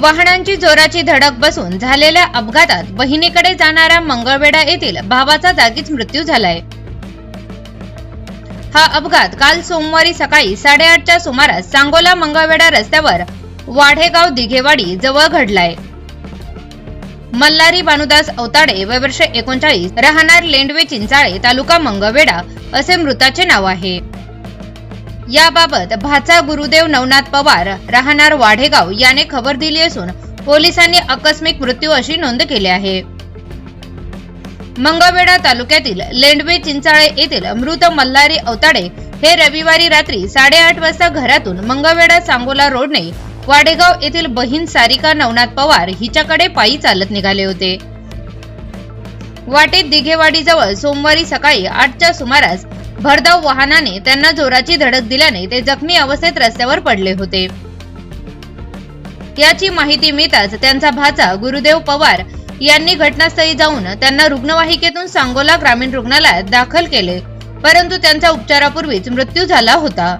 वाहनांची जोराची धडक बसून झालेल्या अपघातात बहिणीकडे जाणाऱ्या मंगळवेढा येथील भावाचा जागीच मृत्यू झालाय. हा अपघात काल सोमवारी सकाळी साडेआठच्या सुमारास सांगोला मंगळवेढा रस्त्यावर वाढेगाव दिघेवाडी जवळ घडलाय. मल्हारी भानुदास अवताडे वय वर्ष एकोणचाळीस राहणार लेंडवे चिंचाळे तालुका मंगळवेढा असे मृताचे नाव आहे. याबाबत भाचा गुरुदेव नवनाथ पवार राहणार वाढेगाव याने खबर दिली असून पोलिसांनी आकस्मिक मृत्यू अशी नोंद केली आहे. मंगळवेढा तालुक्यातील लेंडवे चिंचाळे येथील मृत मल्हारी अवताडे हे रविवारी रात्री साडेआठ वाजता घरातून मंगळवेढा सांगोला रोडने वाडेगाव येथील बहीण सारिका नवनाथ पवार हिच्याकडे पायी चालत निघाले होते. वाटेत दिघेवाडीजवळ सोमवारी सकाळी आठच्या सुमारास भरधाव वाहनाने त्यांना जोराची धडक दिल्याने ते जखमी अवस्थेत रस्त्यावर पडले होते. याची माहिती मिळताच त्यांचा भाचा गुरुदेव पवार यांनी घटनास्थळी जाऊन त्यांना रुग्णवाहिकेतून सांगोला ग्रामीण रुग्णालयात दाखल केले परंतु त्यांचा उपचारापूर्वीच मृत्यू झाला होता.